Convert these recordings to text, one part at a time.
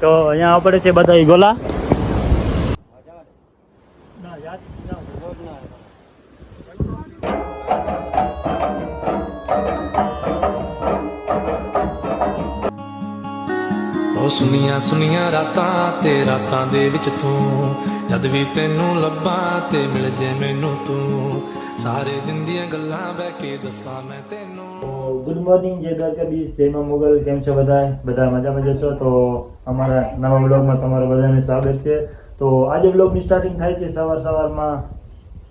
તો અહીંયા આપણે છે બધા ગોલા ਉਹ ਸੁਨੀਆਂ ਸੁਨੀਆਂ ਰਾਤਾਂ ਤੇ ਰਾਤਾਂ ਦੇ ਵਿੱਚ ਤੂੰ ਜਦ ਵੀ ਤੈਨੂੰ ਲੱਭਾਂ ਤੇ ਮਿਲ ਜੇ ਮੈਨੂੰ ਤੂੰ ਸਾਰੇ ਦਿਨ ਦੀਆਂ ਗੱਲਾਂ ਬਹਿ ਕੇ ਦੱਸਾਂ ਮੈਂ ਤੈਨੂੰ ગુડ મોર્નિંગ જય દ્વારકાધીશ જય મા મોગલ કેમ છો બધા બધા મજામાં જશો તો અમારા નવા બ્લોગમાં તમારું બધાને સ્વાગત છે. તો આજે બ્લોગની સ્ટાર્ટિંગ થાય છે સવાર સવારમાં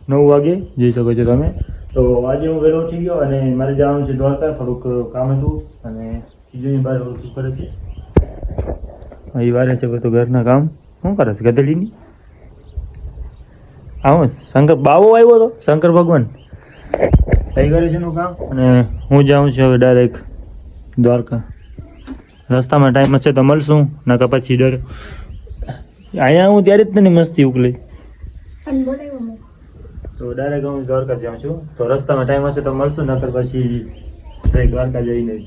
નવ વાગે, જઈ શકો છો તમે. તો આજે હું વહેલો ઉઠી ગયો અને મારે જવાનું છે દ્વારકા, થોડુંક કામ હતું અને બીજું બાર શું કરે છે. એ વારે છે તો ઘરના કામ. શું કરે છે, ગધેડીની? આવો, શંકર, બાવો આવ્યો હતો શંકર ભગવાન. થઈ કર્યું છે એનું કામ અને હું જાઉં છું હવે ડાયરેક્ટ દ્વારકા. રસ્તામાં ટાઈમ હશે તો મળશું નકા પછી ડર અહીંયા હું ત્યારે જ તને મસ્તી ઉકલી તો ડાયરેક્ટ હું દ્વારકા જાઉં છું તો રસ્તામાં ટાઈમ હશે તો મળશું નકર પછી જઈ દ્વારકા જઈને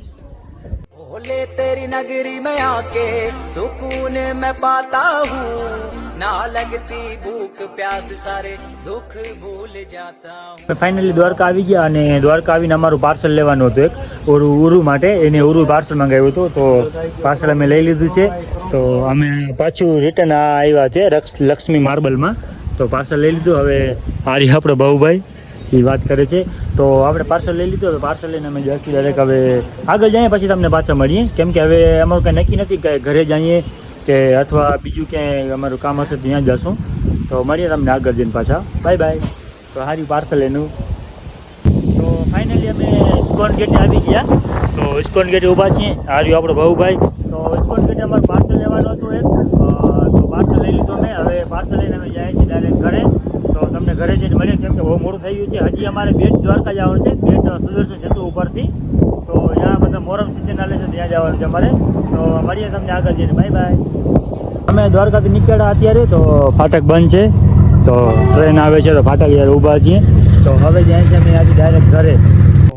भोले तेरी नगरी में आके सुकून मैं पाता हूँ ના લગતી ભૂખ પ્યાસ સારે દુખ ભૂલ જાતા ફાઇનલી દ્વારકા આવી ગયા અને દ્વારકા આવીને અમારું પાર્સલ લેવાનું હતું એક. ઓરું ઉરુ માટે એને ઉરુ પાર્સલ મંગાવ્યું હતું. તો પાર્સલ અમે લઈ લીધું છે. તો અમે પાછું રિટર્ન આ આવ્યા છે લક્ષ્મી માર્બલમાં. તો પાર્સલ લઈ લીધું. હવે આરી આપણો બહુભાઈ એ વાત કરે છે. તો આપણે પાર્સલ લઈ લીધું. હવે પાર્સલ લઈને અમે જઈશું ડાયરેક્ટ હવે આગળ જઈએ, પછી તમને પાછા મળીએ. કેમ કે હવે અમારું કંઈ નક્કી નથી કે ઘરે જઈએ. કે અથવા બીજું ક્યાંય અમારું કામ હશે ત્યાં જશું. તો મળીએ તમને આગળ જઈને પાછા. બાય બાય તો સારી પાર્સલ એનું. તો ફાઇનલી અમે ઇસ્કોન ગેટે આવી ગયા. તો ઇસ્કોન ગેટે ઊભા છીએ. હાર્યું આપણો ભાઉભાઈ. તો ઇસ્કોન ગેટે અમારે પાર્સલ લેવાનું હતું એક. તો પાર્સલ લઈ લીધું અમે. હવે પાર્સલ લઈને અમે જઈએ છીએ ડાયરેક્ટ ઘરે. તો તમને ઘરે જઈને મળીએ. કેમ કે બહુ મોડું થઈ ગયું છે. હજી અમારે બેટ દ્વારકા જવાનું છે. બેટ સુદર્શન સેતુ ઉપરથી. તો ત્યાં બધા મોરમ સિઝન ચાલે છે ત્યાં જવાનું છે અમારે. તો મળીએ તમને આગળ જઈને. Bye bye. અમે દ્વારકાથી નીકળ્યા અત્યારે તો ફાટક બંધ છે. તો ટ્રેન આવે છે તો ફાટક યાર ઊભા છીએ. તો હવે જાય છે અમે આજે ડાયરેક્ટ ઘરે.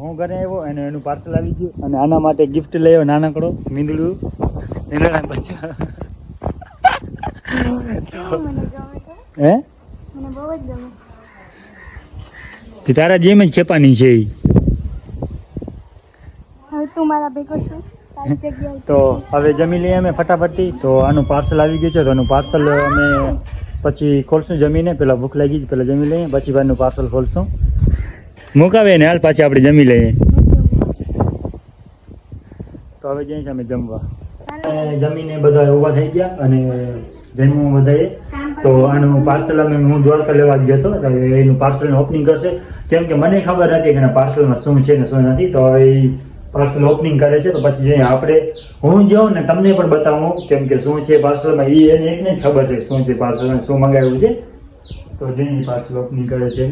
હું ઘરે આવ્યો અને એનું પાર્સલ આવી ગયું. અને આના માટે ગિફ્ટ લઈ આવ્યો નાનકડો મીંદડું મીંદડા બચ્ચા હે? તારા જેમ જ ખેપાની છે તું મારા ભેગો છું? તો હવે જમી લઈએ અમે ફટાફટથી. તો આનું પાર્સલ આવી ગયું છે તો આનું પાર્સલ અમે પછી ખોલશું જમીને. પેલા ભૂખ લાગી ગઈ પેલા જમી લઈએ પછી ભાઈનું પાર્સલ ખોલશું. મુકાવે ને હાલ પાછી આપણે જમી લઈએ. તો હવે જઈએ અમે જમવા. જમીને બધા ઊભા થઈ ગયા અને જમ્યું બધાએ તો આનું પાર્સલ અમે હું દ્વારકા લેવા ગયો હતો તો એનું પાર્સલનું ઓપનિંગ કરશે. કેમ કે મને ખબર નથી કે પાર્સલમાં શું છે ને શું નથી. તો હવે પાર્સલ ઓપનિંગ કરે છે, તો પછી જઈએ, આપણે હું જાઉં ને તમને પણ બતાવું કેમ કે શું છે પાર્સલમાં એ એને એકને ખબર છે શું છે પાર્સલ શું મંગાવ્યું છે. તો જઈને પાર્સલ ઓપનિંગ કરે છે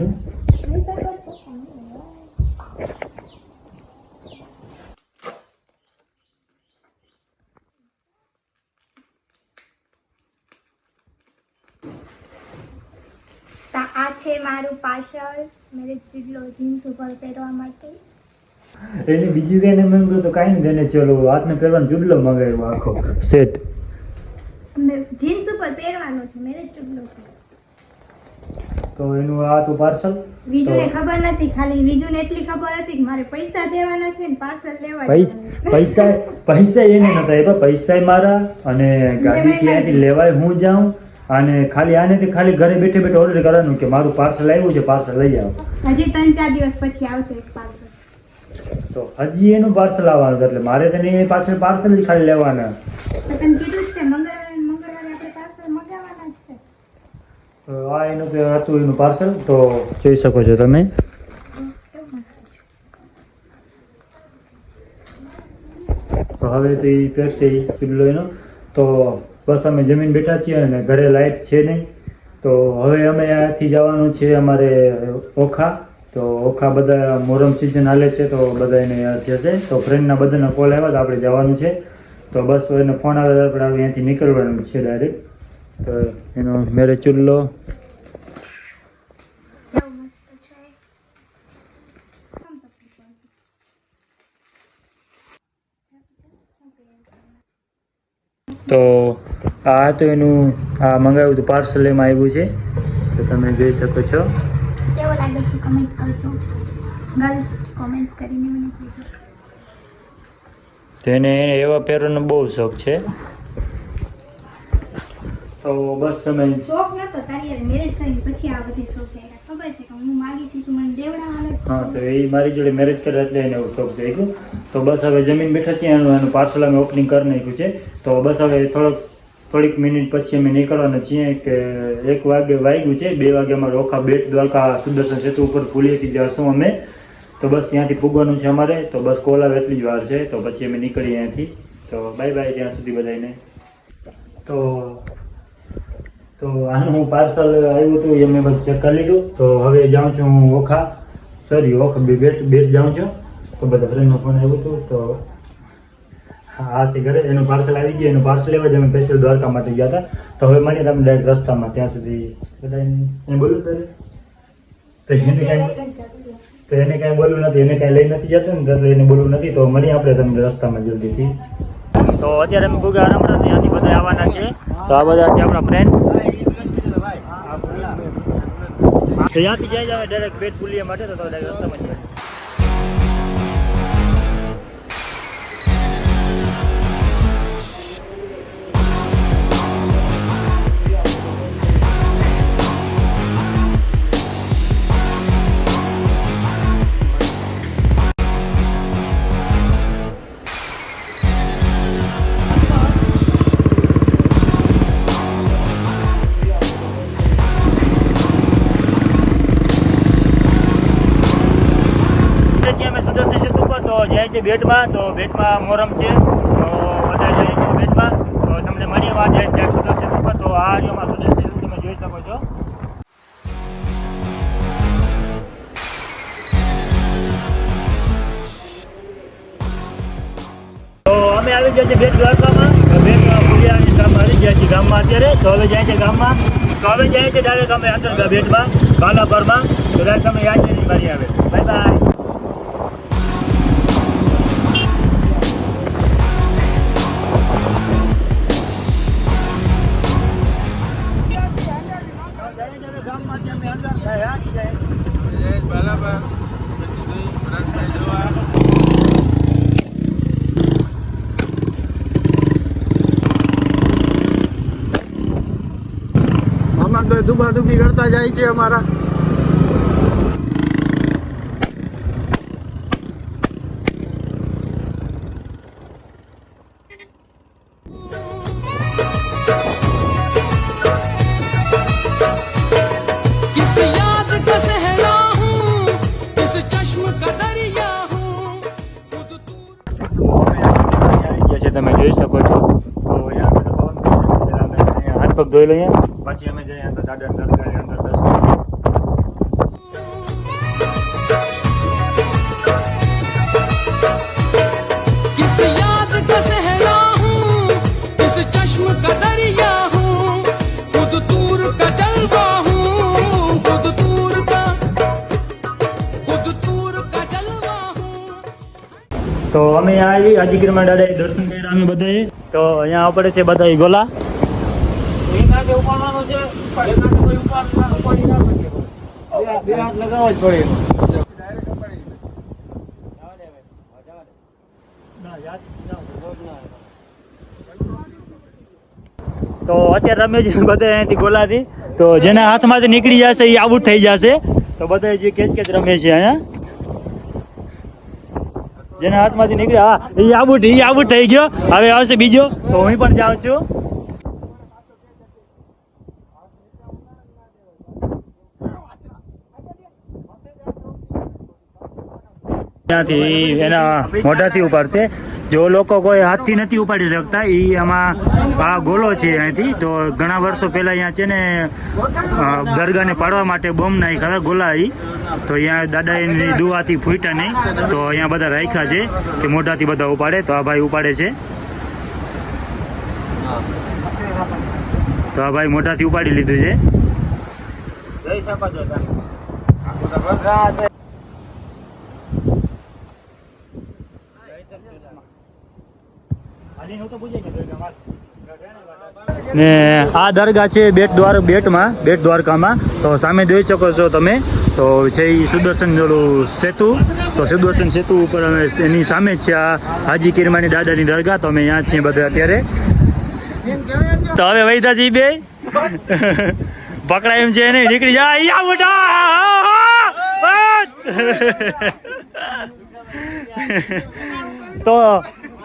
આ છે મારું પાર્સલ, મેરે ચીડલો જીન્સ ઉપર પહેરવા માટે. એને બીજું કઈ ને મેં તો કાંઈ નહીં એને ચલો હાથને પહેરવાનો જુબલો મગાવ્યો આખો સેટ જીન્સ ઉપર પહેરવાનો છે મેરે જુબલો છે. તો એનું આ તો પાર્સલ બીજુને ખબર નથી ખાલી બીજુને એટલી ખબર હતી કે મારે પૈસા દેવાના છે ને પાર્સલ લેવા પૈસા પૈસા એને નતા એ પૈસા મારા અને ગાડી ક્યાંથી લેવાય હું જાઉં અને ખાલી આને કે ખાલી ઘરે બેઠે બેઠે ઓર્ડર કરવાનું કે મારું પાર્સલ આવ્યું છે પાર્સલ લઈ આવો. હજી ત્રણ ચાર દિવસ પછી આવશે એક પાર્સલ તો હજી એનું પાર્સલ આવવાનું છે એટલે મારે તેને એ પાછળ પાર્સલ જ ખાલી લેવાના. તો આ એનું જે હતું એનું પાર્સલ તો જોઈ શકો છો તમે. તો હવે તો એ પહેરશે એ ચૂલો એનો. તો બસ અમે જમીન બેઠા છીએ અને ઘરે લાઇટ છે નહીં. તો હવે અમે અહીંયાથી જવાનું છે અમારે ઓખા. તો ઓખા બધા મોરમ સિઝન હાલે છે તો બધા એને જશે તો ફ્રેન્ડના બધાના કોલ આવ્યા તો આપણે જવાનું છે. તો બસ એને ફોન આવે તો આપણે અહીંયાથી નીકળવાનું છે ડાયરેક્ટ તો એનો મેરે ચૂલ્લો. તો આ તો એનું આ મંગાવ્યું હતું પાર્સલ એમાં આવ્યું છે. તો તમે જોઈ શકો છો. કેવો કમેન્ટ કરજો ગર્લ્સ કોમેન્ટ કરીને મને કહેજો. તો એને એવા પહેરવાનો બહુ શોખ છે. તો બસ તમે શોખ નતો તારી યાર મેરેજ કરીને પછી આ બધી શોખ ખબર છે કે હું માગી છું તું મને દેવડાવવાનો હા તો એ મારી જોડે મેરેજ કરે એટલે એને એવું શોખ થઈ ગયું તો બસ હવે જમીન બેઠા છીએ એનું એનું પાર્સલ અમે ઓપનિંગ કરી નાખ્યું છે. તો બસ હવે થોડોક થોડીક મિનિટ પછી અમે નીકળવાના છીએ કે એક વાગે વાગ્યું છે, બે વાગે અમારે ઓખા બેટ દ્વારકા સુદર્શન સેતુ ઉપર ભૂલીએથી જશું અમે. તો બસ ત્યાંથી પૂગવાનું છે અમારે, તો બસ કોલ એટલી જ વાર છે, તો પછી અમે નીકળીએ અહીંયાથી તો બાય બાય ત્યાં સુધી બધાને તો તો આનું હું પાર્સલ આવ્યું હતું એ મેં બધું ચેક કરી લીધું. તો હવે જાઉં છું હું ઓખા. સોરી ઓખા બેટ બેટ જાઉં છું. તો બધા ફ્રેન્ડનો ફોન આવ્યું હતું, તો હા સી છે ઘરે. એનું પાર્સલ આવી ગયું. એનું પાર્સલ લેવા જ અમે સ્પેશિયલ દ્વારકા માટે ગયા હતા. તો હવે મળીએ તમે ડાયરેક્ટ રસ્તામાં. ત્યાં સુધી એને બોલું તારે? તો એને કાંઈ તો એને કાંઈ બોલવું નથી. એને કાંઈ લઈ નથી જતું ને? એટલે એને બોલવું નથી. તો મળીએ આપણે તમને રસ્તામાં જલ્દીથી. તો અત્યારે અમે ભૂગા આરામડા ત્યાંથી બધા આવવાના છે તો આ બધા છે આપણા ફ્રેન્ડ તો ત્યાંથી જાય જાય ડાયરેક્ટ પેટ પુલિયા માટે તો ડાયરેક્ટ રસ્તામાં તો છે બેટમાં, તો બેટમાં મોરમ છે. તો બધા જાય છે બેટમાં. તો તમને મળીએ વાત છે સુદર્શન ઉપર. તો આ રહ્યોમાં સુદર્શન તમે જોઈ શકો છો. તો અમે આવી ગયા છે બેટ દ્વારકામાં. બેટ પુલિયાની ગામમાં આવી ગયા છીએ ગામમાં અત્યારે. તો હવે જાય છે ગામમાં. તો હવે જાય છે ડાયરેક્ટ અમે અંદર બેટમાં, બાલાપરમાં. તો ડાયરેક્ટ અમે યાદ નહીં મારી આવે. બાય બાય तू આવી ગયા છે તમે જોઈ શકો છો તો અહીંયા અમે લોકો પહેલા અમે અહીંયા હાથ પગ ધોઈ લઈએ અમે આવી હાજીગીરમાં દાદા દર્શન કર્યા અમે બધાએ. તો અહીંયા આપણે છે બધા ગોલા. તો અત્યારે રમે છે બધા અહીંયાથી ગોલાથી. તો જેના હાથમાંથી નીકળી જશે એ આઉટ થઈ જશે. તો બધા જે કેચ કેચ રમે છે અહીંયા. જેના હાથમાંથી નીકળ્યા એ આબુટ એ આબુટ થઈ ગયો. હવે આવશે બીજો. તો હું પણ જાઉં છું. ત્યાંથી એના મોઢાથી ઉપાડશે જો લોકો કોઈ હાથથી નથી ઉપાડી શકતા એ આમાં આ ગોલો છે અહીંથી. તો ઘણા વર્ષો પહેલાં અહીંયા છે ને દરગાહને પાડવા માટે બોમ્બ નાખ્યા હતા, ગોલા એ તો અહીંયા દાદાની દુવાથી ફૂટ્યા નહીં. તો અહીંયા બધા રાખ્યા છે કે મોઢાથી બધા ઉપાડે. તો આ ભાઈ ઉપાડે છે. તો આ ભાઈ મોઢાથી ઉપાડી લીધું છે હાલીને હું તો પૂછે કે ને આ દરગાહ છે બેટ દ્વાર બેટમાં, બેટ દ્વારકામાં. તો સામે જોઈ શકો છો તમે. તો છે એ સુદર્શન જોડું સેતુ. તો સુદર્શન સેતુ ઉપર અમે એની સામે જ છે આ હાજી કિરમાની દાદાની દરગાહ. તો અમે જ છીએ બધા અત્યારે. તો હવે વૈદા જી બે. પકડા એમ છે નહીં નીકળી જાય અહીંયા મોટા તો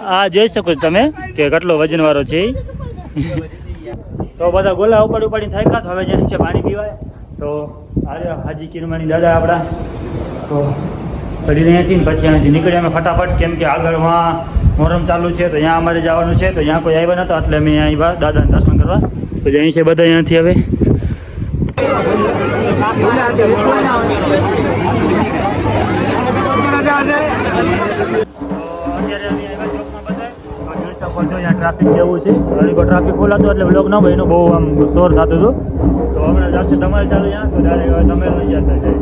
આ જોઈ શકો છો તમે કે કેટલો વજનવાળો છે. તો બધા ગોલા ઉપાડી ઉપાડી થાય તો હવે જે છે પાણી પીવાય. તો આજે હાજી કિરમાની દાદા આપણા. તો ચડીને અહીંયાથી પછી અહીંયાથી નીકળ્યા અમે ફટાફટ, કેમ કે આગળ વાં મોરમ ચાલુ છે, તો અહીંયા અમારે જવાનું છે, તો અહીંયા કોઈ આવ્યા નહોતા એટલે અમે અહીંયા આવ્યા દાદાને દર્શન કરવા. તો અહીં છે બધા અહીંયાથી હવે. ટ્રાફિક જેવું છે ઘણી ટ્રાફિક ફૂલ હતું એટલે બ્લોક ન એનું બહુ આમ શોર થતું હતું તો હમણાં જશે તમારે ચાલુ ત્યાં તો ડાયરેક્ટ તમે લઈ જતા જાય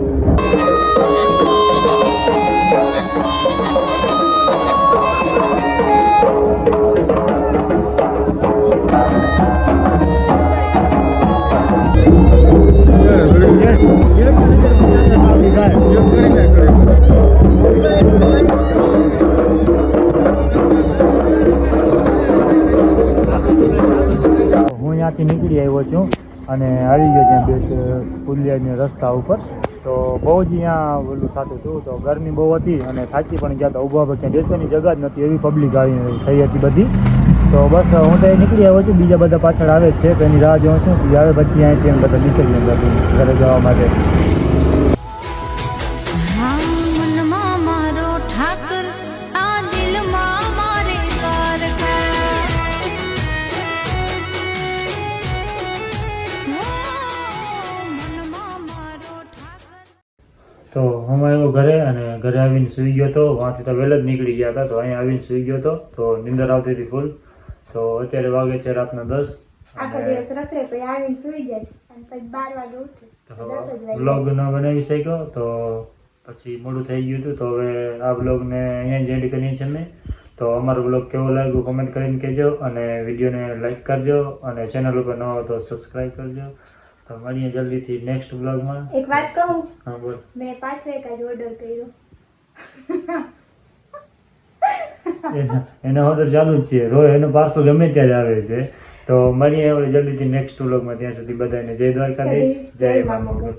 હું અહીંયાથી નીકળી આવ્યો છું અને આવી ગયો ત્યાં બેટ પુલિયાની રસ્તા ઉપર. તો બહુ જ અહીંયા ઓલું થતું હતું. તો ગરમી બહુ હતી અને થાકી પણ ગયા હતા. ઊભા ક્યાં બેસવાની જગા જ નથી. એવી પબ્લિક આવી થઈ હતી બધી. તો બસ હું તો નીકળી આવ્યો છું. બીજા બધા પાછળ આવે છે. તેની રાહ જોઉં છું આવે પછી અહીંથી એમ બધા નીકળી એમ ઘરે જવા માટે. આવ્યો ઘરે અને ઘરે આવીને સૂઈ ગયો હતો વાંથી તો વહેલા જ નીકળી ગયા હતા. તો અહીંયા આવીને સૂઈ ગયો હતો તો નિંદર આવતી હતી ફૂલ તો અત્યારે વાગે છે રાતના દસ. બ્લોગ ન બનાવી શક્યો તો પછી મોડું થઈ ગયું હતું. તો હવે આ બ્લોગને અહીંયા જ એડ કરીએ છીએ અમે. તો અમારો બ્લોગ કેવો લાગ્યો કોમેન્ટ કરીને કહેજો અને વિડીયોને લાઈક કરજો અને ચેનલ ઉપર ન હોય તો સબસ્ક્રાઈબ કરજો. તો મળીએ જલ્દીથી નેક્સ્ટ બ્લોગમાં એક વાત કહું? હા બોલ. મેં પાછો એક આજ ઓર્ડર કર્યો. એનો- ઓર્ડર ચાલુ જ છે. રોજ એનો પાર્સલ ગમે ત્યારે આવે છે. તો મળીએ હવે જલ્દીથી નેક્સ્ટ બ્લોગમાં ત્યાં સુધી બધાને જય દ્વારકાધીશ જય મા મોગલ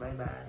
બાય બાય